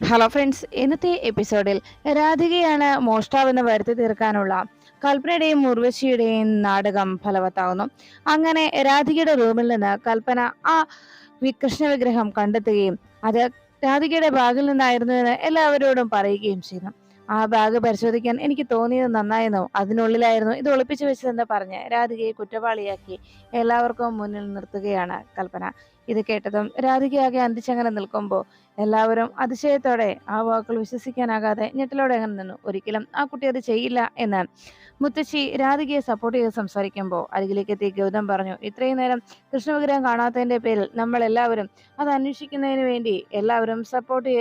Hello friends ഇന്നത്തെ എപ്പിസോഡിൽ രാധികയാണ് മോഷ്ടാവെന്ന് വരുത്തി തീർക്കാനുള്ള കൽപ്പനയുടെയും ഉർവശിയുടെയും നാടകം ഫലവത്താവുന്നു. അങ്ങനെ രാധികയുടെ റൂമിൽ നിന്ന് കൽപ്പന ആ കൃഷ്ണ വിഗ്രഹം കണ്ടെത്തുകയും അത് രാധികയുടെ ബാഗിൽ നിന്നായിരുന്നു എന്ന് എല്ലാവരോടും പറയുകയും ചെയ്യുന്നു. ആ ബാഗ് പരിശോധിക്കാൻ എനിക്ക് തോന്നിയത് നന്നായിരുന്നു. അതിനുള്ളിലായിരുന്നു ഇത് ഒളിപ്പിച്ചു വെച്ചതെന്ന് പറഞ്ഞ് രാധികയെ കുറ്റവാളിയാക്കി എല്ലാവർക്കും മുന്നിൽ നിർത്തുകയാണ് കൽപ്പന. ഇത് കേട്ടതും രാധികയാകെ അന്തിച്ചങ്ങനെ നിൽക്കുമ്പോൾ എല്ലാവരും അതിശയത്തോടെ ആ വാക്കുകൾ വിശ്വസിക്കാനാകാതെ ഞെട്ടലോടെ അങ്ങനെ നിന്നു. ഒരിക്കലും ആ കുട്ടി അത് ചെയ്യില്ല എന്ന് മുത്തശ്ശി രാധികയെ സപ്പോർട്ട് ചെയ്ത് സംസാരിക്കുമ്പോൾ അരികിലേക്ക് എത്തി ഗൗതം പറഞ്ഞു ഇത്രയും നേരം കൃഷ്ണവിഗ്രഹം കാണാത്തതിന്റെ പേരിൽ നമ്മൾ എല്ലാവരും അത് അന്വേഷിക്കുന്നതിന് വേണ്ടി എല്ലാവരും സപ്പോർട്ട്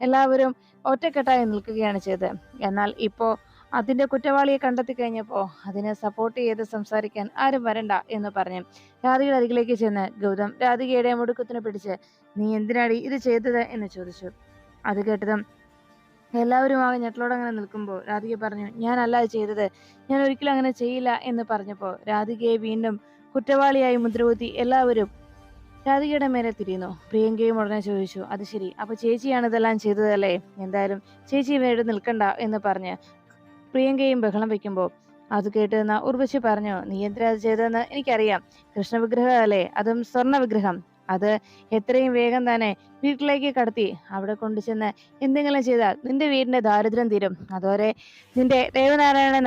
എല്ലാവരും ഒറ്റക്കെട്ടായി നിൽക്കുകയാണ് ചെയ്തത്. എന്നാൽ ഇപ്പോ അതിന്റെ കുറ്റവാളിയെ കണ്ടെത്തി കഴിഞ്ഞപ്പോൾ അതിനെ സപ്പോർട്ട് ചെയ്ത് സംസാരിക്കാൻ ആരും വരണ്ട എന്ന് പറഞ്ഞു. രാധികയുടെ അരികിലേക്ക് ചെന്ന് ഗൗതം രാധികയുടെ മുടുക്കത്തിന് പിടിച്ച് നീ എന്തിനാടി ഇത് ചെയ്തത്? എന്ന് ചോദിച്ചു. അത് കേട്ടതും എല്ലാവരും ആ ഞെട്ടലോടെ അങ്ങനെ നിൽക്കുമ്പോൾ രാധിക പറഞ്ഞു ഞാനല്ല അത് ചെയ്തത്. ഞാൻ ഒരിക്കലും അങ്ങനെ ചെയ്യില്ല എന്ന് പറഞ്ഞപ്പോൾ രാധികയെ വീണ്ടും കുറ്റവാളിയായി മുദ്രകുത്തി എല്ലാവരും രാധികയുടെ മേലെ തിരിയുന്നു. പ്രിയങ്കയും ഉടനെ ചോദിച്ചു അത് ശരി. അപ്പൊ ചേച്ചിയാണ് ഇതെല്ലാം ചെയ്തതല്ലേ? എന്തായാലും ചേച്ചി വേണ്ടി നിൽക്കണ്ട എന്ന് പറഞ്ഞ് പ്രിയങ്കയും ബഹളം വെക്കുമ്പോൾ അത് കേട്ട് നിന്ന ഉർവശി പറഞ്ഞു നീ എന്തിനാ ചെയ്തതെന്ന് എനിക്കറിയാം. കൃഷ്ണവിഗ്രഹം അല്ലേ? അതും സ്വർണ വിഗ്രഹം അത് എത്രയും വേഗം തന്നെ വീട്ടിലേക്ക് കടത്തി അവിടെ കൊണ്ടു ചെന്ന് എന്തെങ്കിലും ചെയ്താൽ നിന്റെ വീടിന്റെ ദാരിദ്ര്യം തീരും. അതോടെ നിന്റെ ദേവനാരായണൻ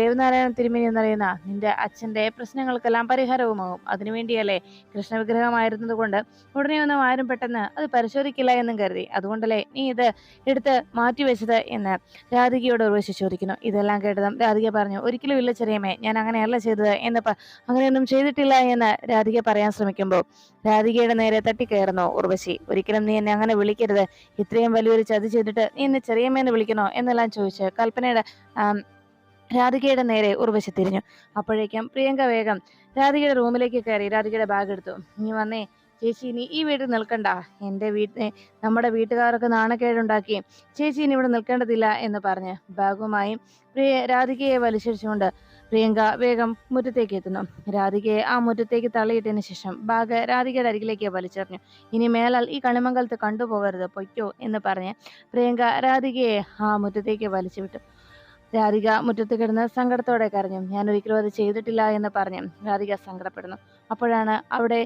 ദേവനാരായണ തിരുമേനി എന്ന് തിരുമേനി എന്നറിയുന്ന നിന്റെ അച്ഛന്റെ പ്രശ്നങ്ങൾക്കെല്ലാം പരിഹാരവുമാകും. അതിനുവേണ്ടിയല്ലേ കൃഷ്ണ വിഗ്രഹമായിരുന്നത് കൊണ്ട് ഉടനെ ഒന്നും ആരും പെട്ടെന്ന് അത് പരിശോധിക്കില്ല എന്നും കരുതി. അതുകൊണ്ടല്ലേ നീ ഇത് എടുത്ത് മാറ്റിവെച്ചത് എന്ന് രാധികയോട് ഉർവശി ചോദിക്കുന്നു. ഇതെല്ലാം കേട്ടതും രാധിക പറഞ്ഞു ഒരിക്കലും ഇല്ല ചെറിയമ്മേ ഞാൻ അങ്ങനെയല്ല ചെയ്തത് എന്ന് അങ്ങനെയൊന്നും ചെയ്തിട്ടില്ല എന്ന് രാധിക പറയാൻ ശ്രമിക്കുമ്പോൾ രാധികയുടെ നേരെ തട്ടിക്കയറുന്നു. ഉർവശി ഒരിക്കലും നീ എന്നെ അങ്ങനെ വിളിക്കരുത്. ഇത്രയും വലിയൊരു ചതി ചെയ്തിട്ട് നീ എന്നെ ചെറിയമ്മേനെ വിളിക്കണോ? എന്നെല്ലാം ചോദിച്ച് കൽപ്പനയുടെ രാധികയുടെ നേരെ ഉർവശി തിരിഞ്ഞു. അപ്പോഴേക്കും പ്രിയങ്ക വേഗം രാധികയുടെ റൂമിലേക്ക് കയറി രാധികയുടെ ബാഗ് എടുത്തു. നീ വന്നേ ചേച്ചി ഇനി ഈ വീട്ടിൽ നിൽക്കണ്ട. എന്റെ വീട്ടിൽ നമ്മുടെ വീട്ടുകാർക്ക് നാണക്കേടുണ്ടാക്കി. ചേച്ചി ഇനി ഇവിടെ നിൽക്കേണ്ടതില്ല എന്ന് പറഞ്ഞ് ബാഗുമായി പ്രിയ രാധികയെ വലിച്ചിടിച്ചുകൊണ്ട് പ്രിയങ്ക വേഗം മുറ്റത്തേക്ക് എത്തുന്നു. രാധികയെ ആ മുറ്റത്തേക്ക് തള്ളിയിട്ടതിന് ശേഷം ബാഗ് രാധികയുടെ അരികിലേക്ക് വലിച്ചെറിഞ്ഞു. ഇനി മേലാൽ ഈ കണിമംഗലത്ത് കണ്ടുപോകരുത് പൊയ്ക്കോ എന്ന് പറഞ്ഞ് പ്രിയങ്ക രാധികയെ ആ മുറ്റത്തേക്ക് വലിച്ചു വിട്ടു. രാധിക മുറ്റത്ത് കിടന്ന് സങ്കടത്തോടെ കരഞ്ഞു. ഞാൻ ഒരിക്കലും അത് ചെയ്തിട്ടില്ല എന്ന് പറഞ്ഞു രാധിക സങ്കടപ്പെടുന്നു. അപ്പോഴാണ് അവിടെ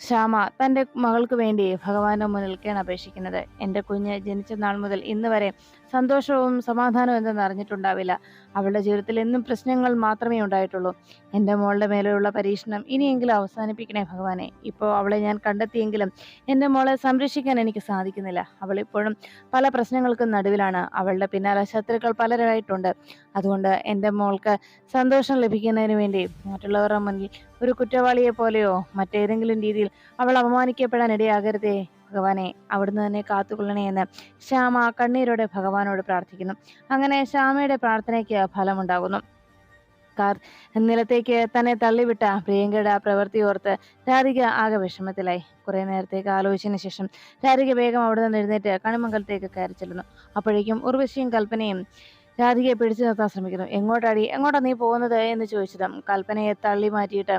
ശ്യാമ തന്റെ മകൾക്ക് വേണ്ടി ഭഗവാന്റെ മുന്നിൽ കേണപേക്ഷിക്കുന്നത്. എന്റെ കുഞ്ഞ് ജനിച്ച നാൾ മുതൽ ഇന്ന് വരെ സന്തോഷവും സമാധാനവും എന്തെന്ന് അറിഞ്ഞിട്ടുണ്ടാവില്ല. അവളുടെ ജീവിതത്തിൽ എന്നും പ്രശ്നങ്ങൾ മാത്രമേ ഉണ്ടായിട്ടുള്ളൂ. എന്റെ മോളുടെ മേലെയുള്ള പരീക്ഷണം ഇനിയെങ്കിലും അവസാനിപ്പിക്കണേ ഭഗവാനെ. ഇപ്പോൾ അവളെ ഞാൻ കണ്ടെത്തിയെങ്കിലും എന്റെ മോളെ സംരക്ഷിക്കാൻ എനിക്ക് സാധിക്കുന്നില്ല. അവൾ ഇപ്പോഴും പല പ്രശ്നങ്ങൾക്കും നടുവിലാണ്. അവളുടെ പിന്നാലെ ശത്രുക്കൾ പലരായിട്ടുണ്ട്. അതുകൊണ്ട് എന്റെ മോൾക്ക് സന്തോഷം ലഭിക്കുന്നതിന് വേണ്ടി മറ്റുള്ളവരുടെ മുന്നിൽ ഒരു കുറ്റവാളിയെ പോലെയോ മറ്റേതെങ്കിലും രീതിയിൽ അവൾ അപമാനിക്കപ്പെടാൻ ഇടയാകരുതേ. ഭഗവാനെ അവിടുന്ന് തന്നെ കാത്തുകൊള്ളണേ എന്ന് ശ്യാമ കണ്ണീരോടെ ഭഗവാനോട് പ്രാർത്ഥിക്കുന്നു. അങ്ങനെ ശ്യാമയുടെ പ്രാർത്ഥനയ്ക്ക് ഫലമുണ്ടാകുന്നു. കാർ നിലത്തേക്ക് തന്നെ തള്ളിവിട്ട പ്രിയങ്കയുടെ പ്രവൃത്തി ഓർത്ത് രാധിക ആകെ വിഷമത്തിലായി. കുറെ നേരത്തേക്ക് ആലോചിച്ചതിന് ശേഷം രാധിക വേഗം അവിടെ നിന്ന് എഴുന്നേറ്റ് കണിമംഗലത്തേക്ക് കയറി ചെല്ലുന്നു. അപ്പോഴേക്കും ഉർവശിയും കൽപ്പനയും രാധികയെ പിടിച്ചു നിർത്താൻ ശ്രമിക്കുന്നു. എങ്ങോട്ടാടി എങ്ങോട്ടാ നീ പോകുന്നത് എന്ന് ചോദിച്ചതും കൽപ്പനയെ തള്ളി മാറ്റിയിട്ട്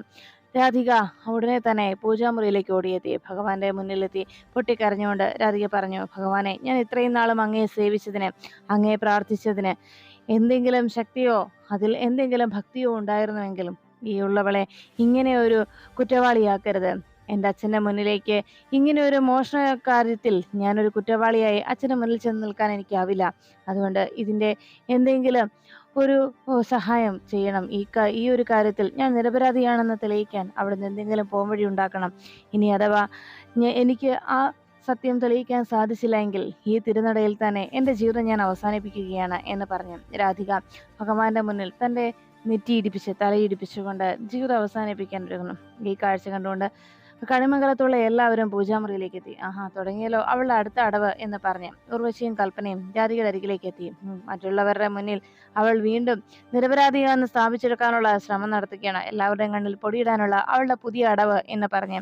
രാധിക ഉടനെ തന്നെ പൂജാമുറിയിലേക്ക് ഓടിയെത്തി. ഭഗവാന്റെ മുന്നിലെത്തി പൊട്ടിക്കരഞ്ഞുകൊണ്ട് രാധിക പറഞ്ഞു ഭഗവാനെ ഞാൻ ഇത്രയും നാളും അങ്ങയെ സേവിച്ചതിന് അങ്ങയെ പ്രാർത്ഥിച്ചതിന് എന്തെങ്കിലും ശക്തിയോ അതിൽ എന്തെങ്കിലും ഭക്തിയോ ഉണ്ടായിരുന്നുവെങ്കിലും ഈ ഉള്ളവളെ ഇങ്ങനെ ഒരു കുറ്റവാളിയാക്കരുത്. എന്റെ അച്ഛന്റെ മുന്നിലേക്ക് ഇങ്ങനെ ഒരു മോഷണ കാര്യത്തിൽ ഞാനൊരു കുറ്റവാളിയായി അച്ഛന്റെ മുന്നിൽ ചെന്ന് നിൽക്കാൻ എനിക്കാവില്ല. അതുകൊണ്ട് ഇതിന്റെ എന്തെങ്കിലും ഒരു സഹായം ചെയ്യണം. ഈ ഈ ഒരു കാര്യത്തിൽ ഞാൻ നിരപരാധിയാണെന്ന് തെളിയിക്കാൻ അവിടുന്ന് എന്തെങ്കിലും പോംവഴി ഉണ്ടാക്കണം. ഇനി അഥവാ എനിക്ക് ആ സത്യം തെളിയിക്കാൻ സാധിച്ചില്ലെങ്കിൽ ഈ തിരുനടയിൽ തന്നെ എന്റെ ജീവിതം ഞാൻ അവസാനിപ്പിക്കുകയാണ് എന്ന് പറഞ്ഞു രാധിക ഭഗവാന്റെ മുന്നിൽ തന്റെ നെറ്റിയിടിപ്പിച്ച് തലയിടിപ്പിച്ചുകൊണ്ട് ജീവിതം അവസാനിപ്പിക്കാൻ ഒരുങ്ങുന്നു. ഈ കാഴ്ച കണ്ടുകൊണ്ട് കണിമംഗലത്തുള്ള എല്ലാവരും പൂജാമുറിയിലേക്ക് എത്തി ആഹാ തുടങ്ങിയല്ലോ അവളുടെ അടുത്ത അടവ് എന്ന് പറഞ്ഞ് ഉർവശിയും കൽപ്പനയും ജാതികയുടെ അരികിലേക്ക് എത്തി. മറ്റുള്ളവരുടെ മുന്നിൽ അവൾ വീണ്ടും നിരപരാധിയാണെന്ന് സ്ഥാപിച്ചെടുക്കാനുള്ള ശ്രമം നടത്തുകയാണ്. എല്ലാവരുടെയും കണ്ണിൽ പൊടിയിടാനുള്ള അവളുടെ പുതിയ അടവ് എന്ന് പറഞ്ഞ്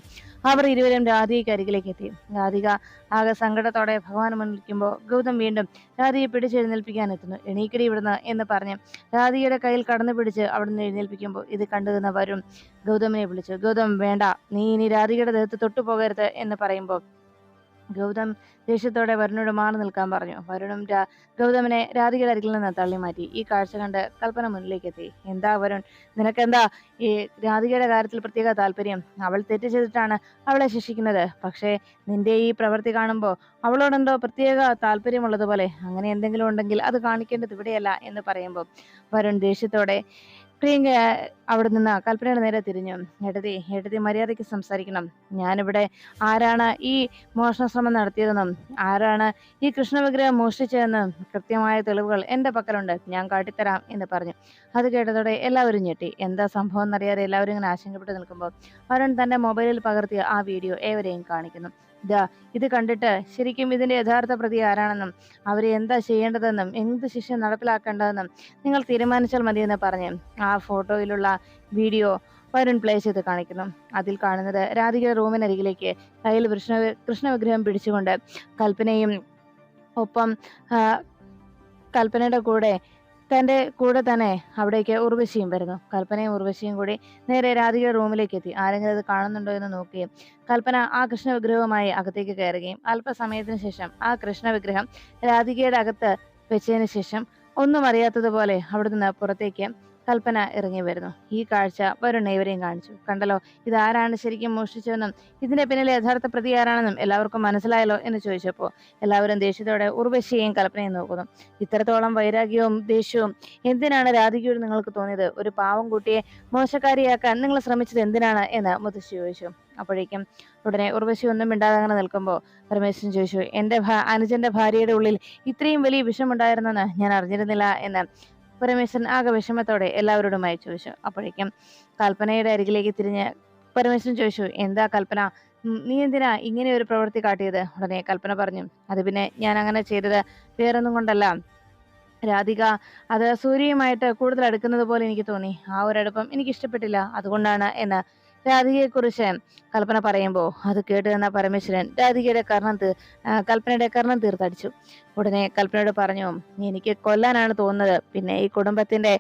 അവർ ഇരുവരും രാധികയ്ക്ക് അരികിലേക്ക് എത്തി. രാധിക ആകെ സങ്കടത്തോടെ ഭഗവാൻ മുന്നിലിരിക്കുമ്പോൾ ഗൗതം വീണ്ടും രാധിയെ പിടിച്ചെഴുന്നേൽപ്പിക്കാൻ എത്തുന്നു എണീക്കടി ഇവിടുന്ന് എന്ന് പറഞ്ഞ് രാധികയുടെ കയ്യിൽ കടന്നു പിടിച്ച് അവിടുന്ന് എഴുന്നേൽപ്പിക്കുമ്പോൾ ഇത് കണ്ടു നിന്ന വരും. ഗൗതമിനെ വിളിച്ചു ഗൗതം വേണ്ട നീ ഇനി രാധികയുടെ ദേഹത്ത് തൊട്ടു പോകരുത് എന്ന് പറയുമ്പോൾ ഗൗതം ദേഷ്യത്തോടെ വരുണോട് മാറി നിൽക്കാൻ പറഞ്ഞു. വരുണും രാ ഗൗതമനെ രാധികയുടെ അരികിൽ നിന്ന് തള്ളി മാറ്റി. ഈ കാഴ്ച കണ്ട് കൽപ്പന മുന്നിലേക്ക് എത്തി. എന്താ വരുൺ? നിനക്കെന്താ? ഈ രാധികയുടെ കാര്യത്തിൽ പ്രത്യേക താല്പര്യം? അവൾ തെറ്റ് ചെയ്തിട്ടാണ് അവളെ ശിക്ഷിക്കുന്നത്. പക്ഷേ നിന്റെ ഈ പ്രവൃത്തി കാണുമ്പോൾ അവളോടെന്തോ പ്രത്യേക താല്പര്യമുള്ളതുപോലെ. അങ്ങനെ എന്തെങ്കിലും ഉണ്ടെങ്കിൽ അത് കാണിക്കേണ്ടത് ഇവിടെയല്ല എന്ന് പറയുമ്പോൾ വരുൺ ദേഷ്യത്തോടെ പ്രിയങ്ക അവിടെ നിന്ന് കൽപ്പനയുടെ നേരെ തിരിഞ്ഞു. എടതി എടതി മര്യാദയ്ക്ക് സംസാരിക്കണം. ഞാനിവിടെ ആരാണ് ഈ മോഷണ ശ്രമം നടത്തിയതെന്നും ആരാണ് ഈ കൃഷ്ണവിഗ്രഹം മോഷ്ടിച്ചതെന്നും കൃത്യമായ തെളിവുകൾ എന്റെ പക്കലുണ്ട്. ഞാൻ കാട്ടിത്തരാം എന്ന് പറഞ്ഞു. അത് കേട്ടതോടെ എല്ലാവരും ഞെട്ടി. എന്താ സംഭവം? എന്നറിയാതെ എല്ലാവരും ഇങ്ങനെ ആശങ്കപ്പെട്ട് നിൽക്കുമ്പോൾ വരുൺ തന്റെ മൊബൈലിൽ പകർത്തിയ ആ വീഡിയോ ഏവരെയും കാണിക്കുന്നു. ഇതാ ഇത് കണ്ടിട്ട് ശരിക്കും ഇതിന്റെ യഥാർത്ഥ പ്രതി ആരാണെന്നും അവരെ എന്താ ചെയ്യേണ്ടതെന്നും എന്ത് ശിക്ഷ നടപ്പിലാക്കേണ്ടതെന്നും നിങ്ങൾ തീരുമാനിച്ചാൽ മതിയെന്ന് പറഞ്ഞ് ആ ഫോട്ടോയിലുള്ള വീഡിയോ വരുൺ പ്ലേ ചെയ്ത് കാണിക്കുന്നു. അതിൽ കാണുന്നത് രാധിക റൂമിനരികിലേക്ക് കയ്യിൽ കൃഷ്ണ കൃഷ്ണവിഗ്രഹം പിടിച്ചുകൊണ്ട് കൽപ്പനയും ഒപ്പം കൽപ്പനയുടെ കൂടെ തന്റെ കൂടെ തന്നെ അവിടേക്ക് ഉർവശിയും വരുന്നു. കൽപ്പനയും ഉർവശിയും കൂടി നേരെ രാധികയുടെ റൂമിലേക്ക് എത്തി. ആരെങ്കിലും അത് കാണുന്നുണ്ടോ എന്ന് നോക്കുകയും കൽപ്പന ആ കൃഷ്ണ വിഗ്രഹവുമായി അകത്തേക്ക് കയറുകയും അല്പസമയത്തിന് ശേഷം ആ കൃഷ്ണ വിഗ്രഹം രാധികയുടെ അകത്ത് വെച്ചതിന് ശേഷം ഒന്നും അറിയാത്തതുപോലെ അവിടെ നിന്ന് പുറത്തേക്ക് കൽപ്പന ഇറങ്ങി വരുന്നു. ഈ കാഴ്ച വരുൺ കാണിച്ചു. കണ്ടല്ലോ ഇതാരാണ് ശരിക്കും മോഷ്ടിച്ചതെന്നും ഇതിന്റെ പിന്നിലെ യഥാർത്ഥ പ്രതി ആരാണെന്നും എല്ലാവർക്കും മനസ്സിലായല്ലോ എന്ന് ചോദിച്ചപ്പോൾ എല്ലാവരും ദേഷ്യത്തോടെ ഉർവശിയെയും കൽപ്പനയും നോക്കുന്നു. ഇത്രത്തോളം വൈരാഗ്യവും ദേഷ്യവും എന്തിനാണ് രാധികയോട് നിങ്ങൾക്ക് തോന്നിയത്? ഒരു പാവം കുട്ടിയെ മോശക്കാരിയാക്കാൻ നിങ്ങൾ ശ്രമിച്ചത് എന്തിനാണ് എന്ന് മുത്തശ്ശി ചോദിച്ചു. അപ്പോഴേക്കും ഉടനെ ഉർവശി ഒന്നും മിണ്ടാതെ അങ്ങനെ നിൽക്കുമ്പോൾ പരമേശ്വരൻ ചോദിച്ചു എന്റെ അനുജന്റെ ഭാര്യയുടെ ഉള്ളിൽ ഇത്രയും വലിയ വിഷമുണ്ടായിരുന്നെന്ന് ഞാൻ അറിഞ്ഞിരുന്നില്ല എന്ന് പരമേശ്വരൻ ആകെ വിഷമത്തോടെ എല്ലാവരോടുമായി ചോദിച്ചു. അപ്പോഴേക്കും കൽപ്പനയുടെ അരികിലേക്ക് തിരിഞ്ഞ് പരമേശ്വരൻ ചോദിച്ചു എന്താ കൽപ്പന? നീ എന്തിനാ ഇങ്ങനെ ഒരു പ്രവൃത്തി കാട്ടിയത്? ഉടനെ കൽപ്പന പറഞ്ഞു അത് പിന്നെ ഞാൻ അങ്ങനെ ചെയ്തത് വേറൊന്നും കൊണ്ടല്ല. രാധിക അത് സൂര്യയുമായിട്ട് കൂടുതൽ അടുക്കുന്നത് പോലെ എനിക്ക് തോന്നി. ആ ഒരു അടുപ്പം എനിക്ക് ഇഷ്ടപ്പെട്ടില്ല അതുകൊണ്ടാണ് എന്ന് രാധികയെക്കുറിച്ച് കൽപ്പന പറയുമ്പോൾ അത് കേട്ട് നിന്ന പരമേശ്വരൻ രാധികയുടെ കർണം കൽപ്പനയുടെ കർണം തീർത്തടിച്ചു. ഉടനെ കൽപ്പനയോട് പറഞ്ഞു എനിക്ക് കൊല്ലാനാണ് തോന്നുന്നത്. പിന്നെ ഈ കുടുംബത്തിന്റെ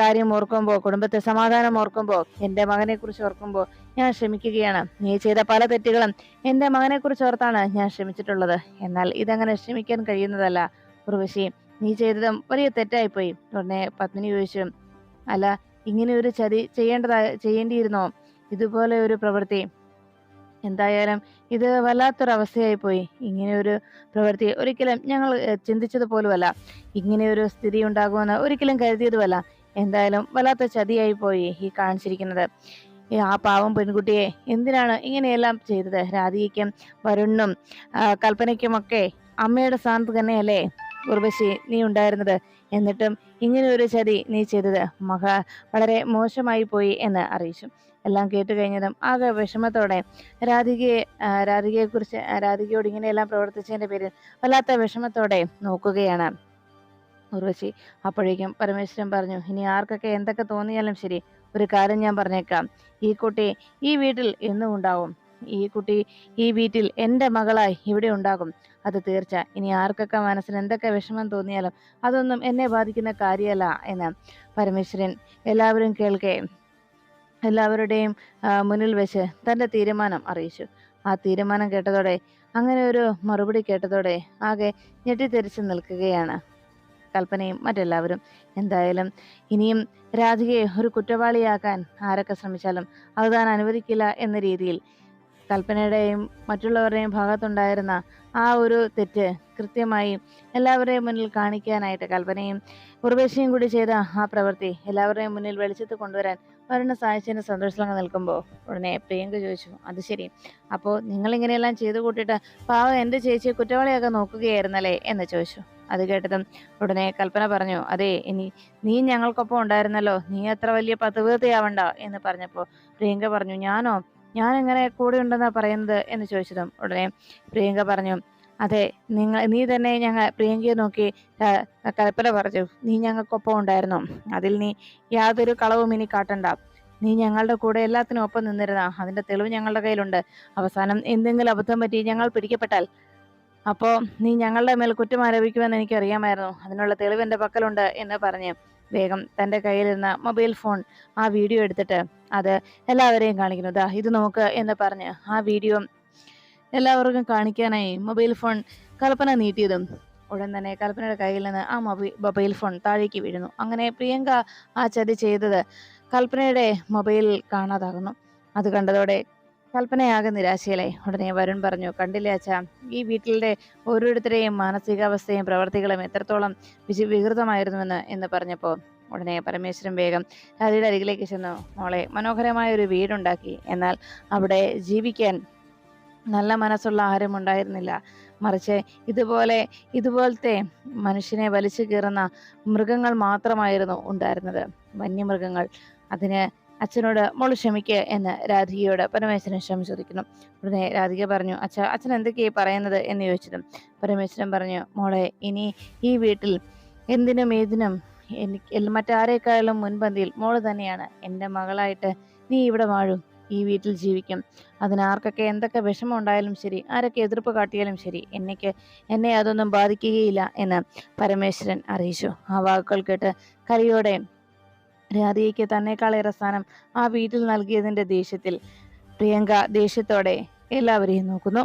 കാര്യം ഓർക്കുമ്പോൾ കുടുംബത്തെ സമാധാനം ഓർക്കുമ്പോൾ എന്റെ മകനെ കുറിച്ച് ഓർക്കുമ്പോൾ ഞാൻ ശ്രമിക്കുകയാണ് നീ ചെയ്ത പല തെറ്റുകളും എന്റെ മകനെ കുറിച്ച് ഓർത്താണ് ഞാൻ ശ്രമിച്ചിട്ടുള്ളത് എന്നാൽ ഇതങ്ങനെ ശ്രമിക്കാൻ കഴിയുന്നതല്ല. ഉർവശി നീ ചെയ്തതും വലിയ തെറ്റായിപ്പോയി. ഉടനെ പത്മിനി ചോദിച്ചു അല്ല ഇങ്ങനെ ഒരു ചതി ചെയ്യേണ്ടതാ ചെയ്യേണ്ടിയിരുന്നോ? ഇതുപോലെ ഒരു പ്രവൃത്തി. എന്തായാലും ഇത് വല്ലാത്തൊരവസ്ഥയായി പോയി ഇങ്ങനെ ഒരു പ്രവൃത്തി. ഒരിക്കലും ഞങ്ങൾ ചിന്തിച്ചത് പോലുമല്ല ഇങ്ങനെ ഒരു സ്ഥിതി ഉണ്ടാകുമെന്ന് ഒരിക്കലും കരുതിയതുമല്ല. എന്തായാലും വല്ലാത്ത ചതിയായി പോയി ഈ കാണിച്ചിരിക്കുന്നത്. ആ പാവം പെൺകുട്ടിയെ എന്തിനാണ് ഇങ്ങനെയെല്ലാം ചെയ്തത്? രാധികയ്ക്കും വരുണ്ണും കൽപ്പനയ്ക്കുമൊക്കെ അമ്മയുടെ സ്ഥാനത്ത് തന്നെയല്ലേ ഉർവശി നീ ഉണ്ടായിരുന്നത്? എന്നിട്ടും ഇങ്ങനെ ഒരു ചതി നീ ചെയ്തത് മഹ വളരെ മോശമായി പോയി എന്ന് അറിയിച്ചു. എല്ലാം കേട്ട് കഴിഞ്ഞതും ആകെ വിഷമത്തോടെ രാധികയെ രാധികയെക്കുറിച്ച് രാധികയോട് ഇങ്ങനെയെല്ലാം പ്രവർത്തിച്ചതിന്റെ പേരിൽ വല്ലാത്ത വിഷമത്തോടെ നോക്കുകയാണ്. ഉർവശി അപ്പോഴേക്കും പരമേശ്വരൻ പറഞ്ഞു ഇനി ആർക്കൊക്കെ എന്തൊക്കെ തോന്നിയാലും ശരി ഒരു കാര്യം ഞാൻ പറഞ്ഞേക്കാം. ഈ കുട്ടി ഈ വീട്ടിൽ എന്നും ഉണ്ടാവും. ഈ കുട്ടി ഈ വീട്ടിൽ എന്റെ മകളായി ഇവിടെ ഉണ്ടാകും. അത് തീർച്ച. ഇനി ആർക്കൊക്കെ മനസ്സിന് എന്തൊക്കെ വിഷമം തോന്നിയാലും അതൊന്നും എന്നെ ബാധിക്കുന്ന കാര്യമല്ല എന്ന് പരമേശ്വരൻ എല്ലാവരും കേൾക്കേ എല്ലാവരുടെയും മുന്നിൽ വെച്ച് തന്റെ തീരുമാനം അറിയിച്ചു. ആ തീരുമാനം കേട്ടതോടെ അങ്ങനെ ഒരു മറുപടി കേട്ടതോടെ ആകെ ഞെട്ടിത്തെരിച്ച് നിൽക്കുകയാണ് കൽപ്പനയും മറ്റെല്ലാവരും. എന്തായാലും ഇനിയും രാധികയെ ഒരു കുറ്റവാളിയാക്കാൻ ആരൊക്കെ ശ്രമിച്ചാലും അത് താൻ അനുവദിക്കില്ല എന്ന രീതിയിൽ കൽപ്പനയുടെയും മറ്റുള്ളവരുടെയും ഭാഗത്തുണ്ടായിരുന്ന ആ ഒരു തെറ്റ് കൃത്യമായി എല്ലാവരുടെയും മുന്നിൽ കാണിക്കാനായിട്ട് കൽപ്പനയും ഉർവേശിയും കൂടി ചെയ്ത ആ പ്രവൃത്തി എല്ലാവരുടെയും മുന്നിൽ വെളിച്ചത്ത് കൊണ്ടുവരാൻ വരുന്ന സാഹചര്യം സന്തോഷത്തിലങ്ങ് നിൽക്കുമ്പോൾ ഉടനെ പ്രിയങ്ക ചോദിച്ചു അത് ശരി. അപ്പോൾ നിങ്ങൾ ഇങ്ങനെയെല്ലാം ചെയ്തു കൂട്ടിയിട്ട് പാവം എന്റെ ചേച്ചിയെ കുറ്റവാളിയൊക്കെ നോക്കുകയായിരുന്നല്ലേ? എന്ന് ചോദിച്ചു. അത് കേട്ടതും ഉടനെ കൽപ്പന പറഞ്ഞു അതെ ഇനി നീ ഞങ്ങൾക്കൊപ്പം ഉണ്ടായിരുന്നല്ലോ. നീ അത്ര വലിയ പത്തുവീർത്തിയാവണ്ട എന്ന് പറഞ്ഞപ്പോൾ പ്രിയങ്ക പറഞ്ഞു ഞാനോ? ഞാൻ എങ്ങനെ കൂടെ ഉണ്ടെന്നാ പറയുന്നത്? എന്ന് ചോദിച്ചതും ഉടനെ പ്രിയങ്ക പറഞ്ഞു അതെ നിങ്ങൾ നീ തന്നെ ഞങ്ങൾ പ്രിയങ്കയെ നോക്കി കൽപ്പന പറഞ്ഞു. നീ ഞങ്ങൾക്കൊപ്പം ഉണ്ടായിരുന്നു. അതിൽ നീ യാതൊരു കളവും ഇനി കാട്ടണ്ട. നീ ഞങ്ങളുടെ കൂടെ എല്ലാത്തിനും ഒപ്പം നിന്നിരുന്ന. അതിന്റെ തെളിവ് ഞങ്ങളുടെ കയ്യിലുണ്ട്. അവസാനം എന്തെങ്കിലും അബദ്ധം പറ്റി ഞങ്ങൾ പിടിക്കപ്പെട്ടാൽ? അപ്പോൾ നീ ഞങ്ങളുടെ മേൽ കുറ്റം ആരോപിക്കുമെന്ന് എനിക്കറിയാമായിരുന്നു. അതിനുള്ള തെളിവ് എന്റെ പക്കലുണ്ട് എന്ന് പറഞ്ഞ് വേഗം തന്റെ കയ്യിലിരുന്ന മൊബൈൽ ഫോൺ ആ വീഡിയോ എടുത്തിട്ട് അത് എല്ലാവരെയും കാണിക്കുന്നു. ദാ ഇത് നോക്ക് എന്ന് പറഞ്ഞ് ആ വീഡിയോ എല്ലാവർക്കും കാണിക്കാനായി മൊബൈൽ ഫോൺ കൽപ്പന നീട്ടിയതും ഉടൻ തന്നെ കൽപ്പനയുടെ കയ്യിൽ നിന്ന് ആ മൊബൈൽ ഫോൺ താഴേക്ക് വീഴുന്നു. അങ്ങനെ പ്രിയങ്ക ആ ചതി ചെയ്തത് കൽപ്പനയുടെ മൊബൈൽ കാണാതാകുന്നു. അത് കണ്ടതോടെ കൽപ്പനയാകെ നിരാശയിലായി. ഉടനെ വരുൺ പറഞ്ഞു കണ്ടില്ലേ അച്ഛാ ഈ വീട്ടിലെ ഓരോരുത്തരെയും മാനസികാവസ്ഥയും പ്രവർത്തികളും എത്രത്തോളം വിശ വികൃതമായിരുന്നുവെന്ന് എന്ന് പറഞ്ഞപ്പോൾ ഉടനെ പരമേശ്വരൻ വേഗം രാജയുടെ അരികിലേക്ക് ചെന്നു. മോളെ മനോഹരമായ ഒരു വീടുണ്ടാക്കി. എന്നാൽ അവിടെ ജീവിക്കാൻ നല്ല മനസ്സുള്ള ആരും ഉണ്ടായിരുന്നില്ല. മറിച്ച് ഇതുപോലെ ഇതുപോലത്തെ മനുഷ്യനെ വലിച്ചു കീറുന്ന മൃഗങ്ങൾ മാത്രമായിരുന്നു ഉണ്ടായിരുന്നത്. വന്യമൃഗങ്ങൾ. അതിന് അച്ഛനോട് മോൾ ക്ഷമിക്കുക എന്ന് രാധികയോട് പരമേശ്വരൻ ക്ഷമ ചോദിക്കുന്നു. ഉടനെ രാധിക പറഞ്ഞു അച്ഛ അച്ഛൻ എന്തൊക്കെയായി പറയുന്നത്? എന്ന് ചോദിച്ചതും പരമേശ്വരൻ പറഞ്ഞു മോളെ ഇനി ഈ വീട്ടിൽ എന്തിനും ഏതിനും എനിക്ക് മറ്റാരേക്കാളും മുൻപന്തിയിൽ മോൾ തന്നെയാണ്. എന്റെ മകളായിട്ട് നീ ഇവിടെ വാഴും. ഈ വീട്ടിൽ ജീവിക്കും. അതിനാർക്കൊക്കെ എന്തൊക്കെ വിഷമം ഉണ്ടായാലും ശരി ആരൊക്കെ എതിർപ്പ് കാട്ടിയാലും ശരി എന്നേക്ക് എന്നെ അതൊന്നും ബാധിക്കുകയില്ല എന്ന് പരമേശ്വരൻ അറിയിച്ചു. ആ വാക്കുകൾ കേട്ട് കലിയോടെ രാധികയ്ക്ക് തന്നെക്കാളേറെ സ്ഥാനം ആ വീട്ടിൽ നൽകിയതിന്റെ ദേഷ്യത്തിൽ പ്രിയങ്ക ദേഷ്യത്തോടെ എല്ലാവരെയും നോക്കുന്നു.